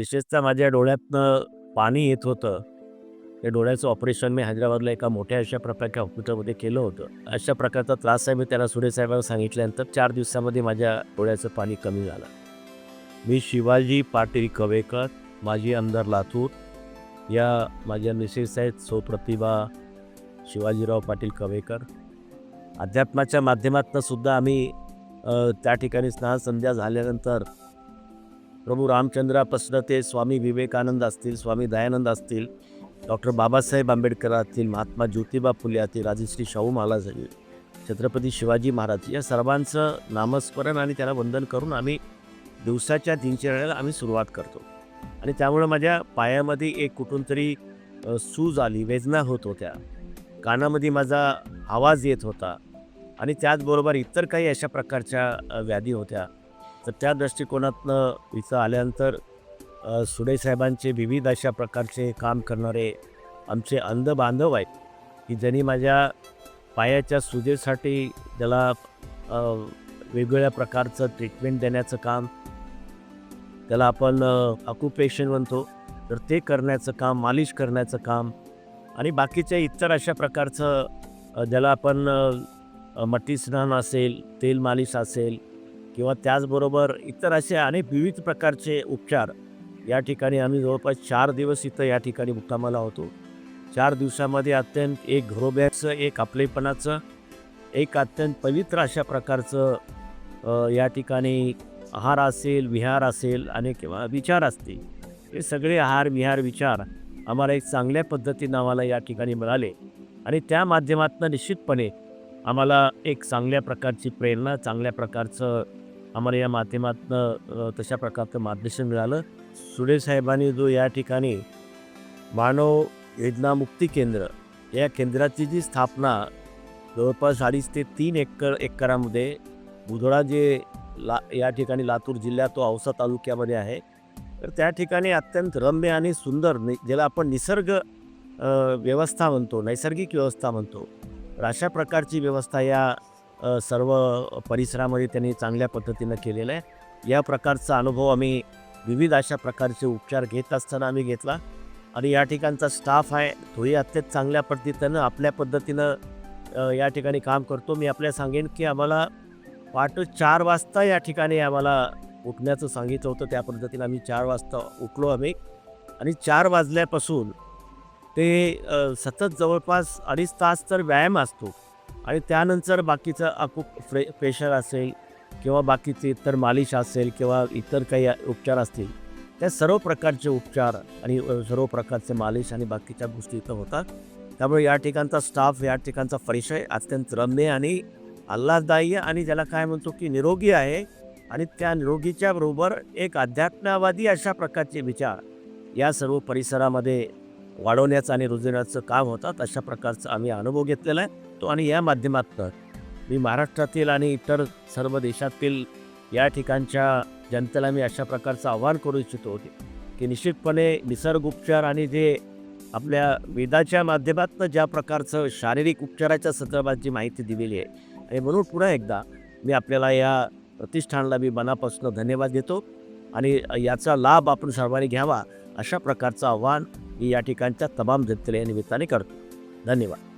विशेषतः माझ्या डोळ्यातनं पाणी येत होतं. ते डोळ्याचं ऑपरेशन मी हैदराबादला एका मोठ्या अशा प्रकारच्या हॉस्पिटलमध्ये केलं होतं. अशा प्रकारचा त्रास आहे मी त्याला सुरेसाहेबांना सांगितल्यानंतर चार दिवसामध्ये माझ्या डोळ्याचं पाणी कमी झालं. मी शिवाजी पाटील कवेकर माजी आमदार लातूर या माझ्या मिसेस आहेत सौप्रतिभा शिवाजीराव पाटील कवेकर. अध्यात्माच्या माध्यमातून सुद्धा आम्ही त्या ठिकाणी स्नान संध्या झाल्यानंतर प्रभू रामचंद्रापासून ते स्वामी विवेकानंद असतील स्वामी दयानंद असतील डॉक्टर बाबासाहेब आंबेडकर असतील महात्मा ज्योतिबा फुले असतील राजश्री शाहू महाराज छत्रपती शिवाजी महाराज या सर्वांचं नामस्मरण आणि त्याला वंदन करून आम्ही दिवसाच्या दिनचर्याला आम्ही सुरुवात करतो. आणि त्यामुळं माझ्या पायामध्ये एक कुठून तरी सूज आली वेदना होत होत्या. कानामध्ये माझा आवाज येत होता. आणि त्याचबरोबर इतर काही अशा प्रकारच्या व्याधी होत्या. तर त्या दृष्टिकोनातनं इथं आल्यानंतर सुडेसाहेबांचे साहेबांचे विविध अशा प्रकारचे काम करणारे आमचे अंध बांधव आहेत की ज्यांनी माझ्या पायाच्या सुजेसाठी त्याला वेगवेगळ्या प्रकारचं ट्रीटमेंट देण्याचं काम त्याला आपण ऑक्युपेशन म्हणतो तर ते करण्याचं काम मालिश करण्याचं काम आणि बाकीच्या इतर अशा प्रकारचं ज्याला आपण मट्टी स्नान असेल तेल मालिश असेल किंवा त्याचबरोबर इतर असे अनेक विविध प्रकारचे उपचार. या ठिकाणी आम्ही जवळपास चार दिवस इथं या ठिकाणी मुक्कामाला होतो. चार दिवसामध्ये अत्यंत एक घरोब्याचं एक आपलेपणाचं एक अत्यंत पवित्र अशा प्रकारचं या ठिकाणी आहार असेल विहार असेल आणि किंवा विचार असतील. हे सगळे आहार विहार विचार आम्हाला एक चांगल्या पद्धतीनं आम्हाला या ठिकाणी मिळाले आणि त्या माध्यमातून निश्चितपणे आम्हाला एक चांगल्या प्रकारची प्रेरणा चांगल्या प्रकारचं आम्हाला या माध्यमातून तशा प्रकारचं मार्गदर्शन मिळालं. सुडे साहेबांनी जो या ठिकाणी मानव योजना मुक्ती केंद्र या केंद्राची जी स्थापना जवळपास अडीच ते तीन एकर एकरामध्ये बुधळा जे ला या ठिकाणी लातूर जिल्ह्यात तो औसा तालुक्यामध्ये आहे. तर त्या ठिकाणी अत्यंत रम्य आणि सुंदर नि ज्याला आपण निसर्ग व्यवस्था म्हणतो नैसर्गिक व्यवस्था म्हणतो. तर अशा प्रकारची व्यवस्था या सर्व परिसरामध्ये त्यांनी चांगल्या पद्धतीनं केलेलं आहे. या प्रकारचा अनुभव आम्ही विविध अशा प्रकारचे उपचार घेत असताना आम्ही घेतला. आणि या ठिकाणचा स्टाफ आहे तोही अत्यंत चांगल्या पद्धतीनं आपल्या पद्धतीनं या ठिकाणी काम करतो. मी आपल्याला सांगेन की आम्हाला पहाटे चार वाजता या ठिकाणी आम्हाला उठण्याचं सांगितलं होतं. त्या पद्धतीनं आम्ही चार वाजता उठलो आम्ही. आणि चार वाजल्यापासून ते सतत जवळपास अडीच तास तर व्यायाम असतो. आणि त्यानंतर बाकीचं आपू फ्रे प्रेशर असेल किंवा बाकीचे इतर मालिश असेल किंवा इतर काही उपचार असतील त्या सर्व प्रकारचे उपचार आणि सर्व प्रकारचे मालिश आणि बाकीच्या गोष्टी इथं होतात. त्यामुळे या ठिकाणचा स्टाफ या ठिकाणचा परिचय अत्यंत रम्य आणि आल्हाददायी आणि ज्याला काय म्हणतो की निरोगी आहे आणि त्या निरोगीच्या बरोबर एक अध्यात्मवादी अशा प्रकारचे विचार या सर्व परिसरामध्ये वाढवण्याचं आणि रुजवण्याचं काम होतात अशा प्रकारचं आम्ही अनुभव घेतलेला आहे. शकतो आणि या माध्यमातून मी महाराष्ट्रातील आणि इतर सर्व देशातील या ठिकाणच्या जनतेला मी अशा प्रकारचं आव्हान करू इच्छितो की निश्चितपणे निसर्ग उपचार आणि जे आपल्या वेदाच्या माध्यमातून ज्या प्रकारचं शारीरिक उपचाराच्या संदर्भात माहिती दिलेली आहे. आणि म्हणून पुन्हा एकदा मी आपल्याला या प्रतिष्ठानला मी मनापासून धन्यवाद देतो आणि याचा लाभ आपण सर्वांनी घ्यावा अशा प्रकारचं आव्हान मी या ठिकाणच्या तमाम जनतेला या निमित्ताने करतो. धन्यवाद.